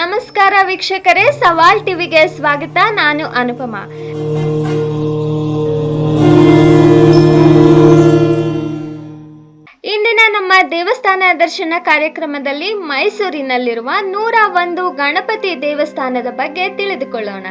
ನಮಸ್ಕಾರ ವೀಕ್ಷಕರೇ ಸವಾಲ್ ಟಿವಿಗೆ ಸ್ವಾಗತ. ನಾನು ಅನುಪಮ. ಇಂದಿನ ನಮ್ಮ ದೇವಸ್ಥಾನ ದರ್ಶನ ಕಾರ್ಯಕ್ರಮದಲ್ಲಿ ಮೈಸೂರಿನಲ್ಲಿರುವ ನೂರ ಒಂದು ಗಣಪತಿ ದೇವಸ್ಥಾನದ ಬಗ್ಗೆ ತಿಳಿದುಕೊಳ್ಳೋಣ.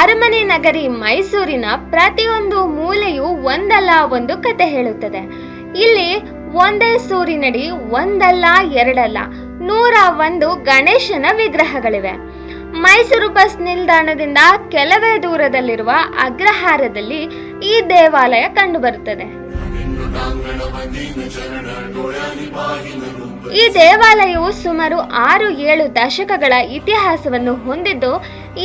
ಅರಮನೆ ನಗರಿ ಮೈಸೂರಿನ ಪ್ರತಿಯೊಂದು ಮೂಲೆಯು ಒಂದಲ್ಲ ಒಂದು ಕತೆ ಹೇಳುತ್ತದೆ. ಇಲ್ಲಿ ಒಂದೇ ಸೂರಿನಡಿ ಒಂದಲ್ಲ, ಎರಡಲ್ಲ, ನೂರ ಒಂದು ಗಣೇಶನ ವಿಗ್ರಹಗಳಿವೆ. ಮೈಸೂರು ಬಸ್ ನಿಲ್ದಾಣದಿಂದ ಕೆಲವೇ ದೂರದಲ್ಲಿರುವ ಅಗ್ರಹಾರದಲ್ಲಿ ಈ ದೇವಾಲಯ ಕಂಡುಬರುತ್ತದೆ. ಈ ದೇವಾಲಯವು ಸುಮಾರು ಆರು ಏಳು ದಶಕಗಳ ಇತಿಹಾಸವನ್ನು ಹೊಂದಿದ್ದು,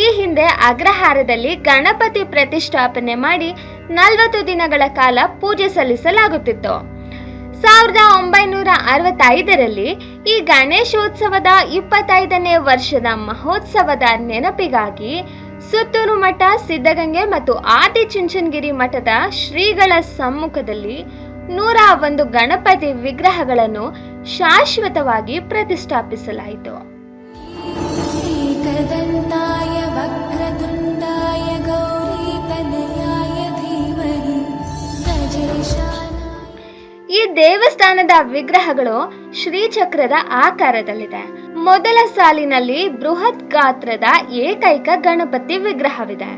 ಈ ಹಿಂದೆ ಅಗ್ರಹಾರದಲ್ಲಿ ಗಣಪತಿ ಪ್ರತಿಷ್ಠಾಪನೆ ಮಾಡಿ ನಲವತ್ತು ದಿನಗಳ ಕಾಲ ಪೂಜೆ ಸಲ್ಲಿಸಲಾಗುತ್ತಿತ್ತು. ಸಾವಿರದ ಒಂಬೈನೂರ ಅರವತ್ತೈದರಲ್ಲಿ ಈ ಗಣೇಶೋತ್ಸವದ ಇಪ್ಪತ್ತೈದನೇ ವರ್ಷದ ಮಹೋತ್ಸವದ ನೆನಪಿಗಾಗಿ ಸುತ್ತೂರು ಮಠ, ಸಿದ್ಧಗಂಗೆ ಮತ್ತು ಆದಿಚುಂಚನಗಿರಿ ಮಠದ ಶ್ರೀಗಳ ಸಮ್ಮುಖದಲ್ಲಿ ನೂರ ಒಂದು ಗಣಪತಿ ವಿಗ್ರಹಗಳನ್ನು ಶಾಶ್ವತವಾಗಿ ಪ್ರತಿಷ್ಠಾಪಿಸಲಾಯಿತು. ದೇವಸ್ಥಾನದ ವಿಗ್ರಹಗಳು ಶ್ರೀಚಕ್ರದ ಆಕಾರದಲ್ಲಿದೆ. ಮೊದಲ ಸಾಲಿನಲ್ಲಿ ಬೃಹತ್ ಗಾತ್ರದ ಏಕೈಕ ಗಣಪತಿ ವಿಗ್ರಹವಿದೆ.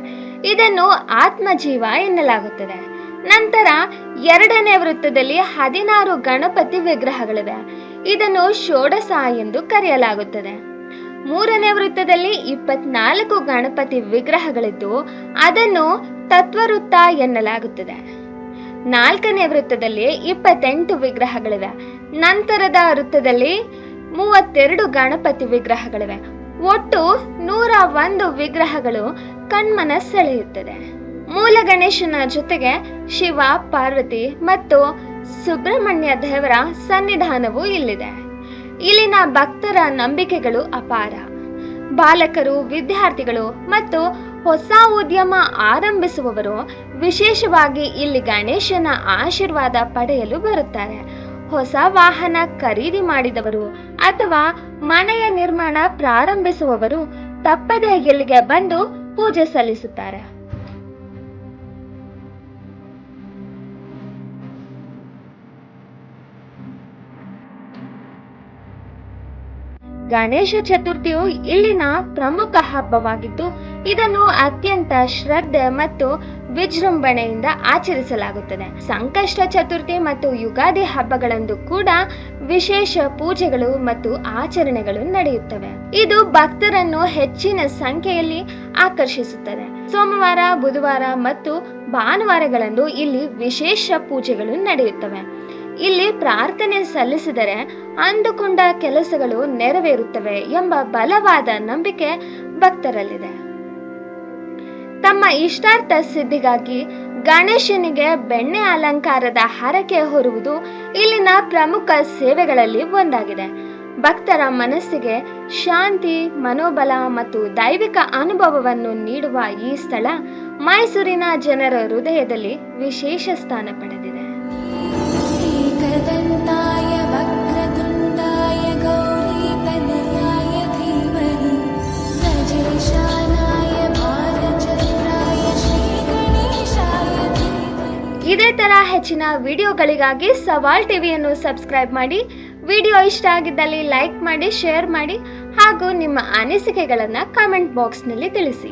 ಇದನ್ನು ಆತ್ಮಜೀವ ಎನ್ನಲಾಗುತ್ತದೆ. ನಂತರ ಎರಡನೇ ವೃತ್ತದಲ್ಲಿ ಹದಿನಾರು ಗಣಪತಿ ವಿಗ್ರಹಗಳಿವೆ. ಇದನ್ನು ಷೋಡಸ ಎಂದು ಕರೆಯಲಾಗುತ್ತದೆ. ಮೂರನೇ ವೃತ್ತದಲ್ಲಿ ಇಪ್ಪತ್ನಾಲ್ಕು ಗಣಪತಿ ವಿಗ್ರಹಗಳಿದ್ದು, ಅದನ್ನು ತತ್ವವೃತ್ತ ಎನ್ನಲಾಗುತ್ತದೆ. ನಾಲ್ಕನೇ ವೃತ್ತದಲ್ಲಿ ಇಪ್ಪತ್ತೆಂಟು ವಿಗ್ರಹಗಳಿವೆ. ನಂತರದ ವೃತ್ತದಲ್ಲಿ ಮೂವತ್ತೆರಡು ಗಣಪತಿ ವಿಗ್ರಹಗಳಿವೆ. ಒಟ್ಟು ನೂರ ಒಂದು ವಿಗ್ರಹಗಳು ಕಣ್ಮನ ಸೆಳೆಯುತ್ತದೆ ಮೂಲ ಗಣೇಶನ ಜೊತೆಗೆ ಶಿವ, ಪಾರ್ವತಿ ಮತ್ತು ಸುಬ್ರಹ್ಮಣ್ಯ ದೇವರ ಸನ್ನಿಧಾನವೂ ಇಲ್ಲಿದೆ. ಇಲ್ಲಿನ ಭಕ್ತರ ನಂಬಿಕೆಗಳು ಅಪಾರ. ಬಾಲಕರು, ವಿದ್ಯಾರ್ಥಿಗಳು ಮತ್ತು ಹೊಸ ಉದ್ಯಮ ಆರಂಭಿಸುವವರು ವಿಶೇಷವಾಗಿ ಇಲ್ಲಿ ಗಣೇಶನ ಆಶೀರ್ವಾದ ಪಡೆಯಲು ಬರುತ್ತಾರೆ. ಹೊಸ ವಾಹನ ಖರೀದಿ ಮಾಡಿದವರು ಅಥವಾ ಮನೆಯ ನಿರ್ಮಾಣ ಪ್ರಾರಂಭಿಸುವವರು ತಪ್ಪದೇ ಇಲ್ಲಿಗೆ ಬಂದು ಪೂಜೆ ಸಲ್ಲಿಸುತ್ತಾರೆ. ಗಣೇಶ ಚತುರ್ಥಿಯು ಇಲ್ಲಿನ ಪ್ರಮುಖ ಹಬ್ಬವಾಗಿದ್ದು ಇದನ್ನು ಅತ್ಯಂತ ಶ್ರದ್ಧೆ ಮತ್ತು ವಿಜೃಂಭಣೆಯಿಂದ ಆಚರಿಸಲಾಗುತ್ತದೆ. ಸಂಕಷ್ಟ, ಚತುರ್ಥಿ ಮತ್ತು ಯುಗಾದಿ ಹಬ್ಬಗಳಂದು ಕೂಡ ವಿಶೇಷ ಪೂಜೆಗಳು ಮತ್ತು ಆಚರಣೆಗಳು ನಡೆಯುತ್ತವೆ. ಇದು ಭಕ್ತರನ್ನು ಹೆಚ್ಚಿನ ಸಂಖ್ಯೆಯಲ್ಲಿ ಆಕರ್ಷಿಸುತ್ತದೆ. ಸೋಮವಾರ, ಬುಧವಾರ ಮತ್ತು ಭಾನುವಾರಗಳಂದು ಇಲ್ಲಿ ವಿಶೇಷ ಪೂಜೆಗಳು ನಡೆಯುತ್ತವೆ. ಇಲ್ಲಿ ಪ್ರಾರ್ಥನೆ ಸಲ್ಲಿಸಿದರೆ ಅಂದುಕೊಂಡ ಕೆಲಸಗಳು ನೆರವೇರುತ್ತವೆ ಎಂಬ ಬಲವಾದ ನಂಬಿಕೆ ಭಕ್ತರಲ್ಲಿದೆ. ತಮ್ಮ ಇಷ್ಟಾರ್ಥ ಸಿದ್ಧಿಗಾಗಿ ಗಣೇಶನಿಗೆ ಬೆಣ್ಣೆ ಅಲಂಕಾರದ ಹರಕೆ ಹೊರುವುದು ಇಲ್ಲಿನ ಪ್ರಮುಖ ಸೇವೆಗಳಲ್ಲಿ ಒಂದಾಗಿದೆ. ಭಕ್ತರ ಮನಸ್ಸಿಗೆ ಶಾಂತಿ, ಮನೋಬಲ ಮತ್ತು ದೈವಿಕ ಅನುಭವವನ್ನು ನೀಡುವ ಈ ಸ್ಥಳ ಮೈಸೂರಿನ ಜನರ ಹೃದಯದಲ್ಲಿ ವಿಶೇಷ ಸ್ಥಾನ ಪಡೆದಿದೆ. ಇದೇ ತರ ಹೆಚ್ಚಿನ ವಿಡಿಯೋಗಳಿಗಾಗಿ ಸವಾಲ್ ಟಿವಿಯನ್ನು ಸಬ್ಸ್ಕ್ರೈಬ್ ಮಾಡಿ, ವಿಡಿಯೋ ಇಷ್ಟ ಆಗಿದ್ದಲ್ಲಿ ಲೈಕ್ ಮಾಡಿ, ಶೇರ್ ಮಾಡಿ ಹಾಗೂ ನಿಮ್ಮ ಅನಿಸಿಕೆಗಳನ್ನು ಕಾಮೆಂಟ್ ಬಾಕ್ಸ್ನಲ್ಲಿ ತಿಳಿಸಿ.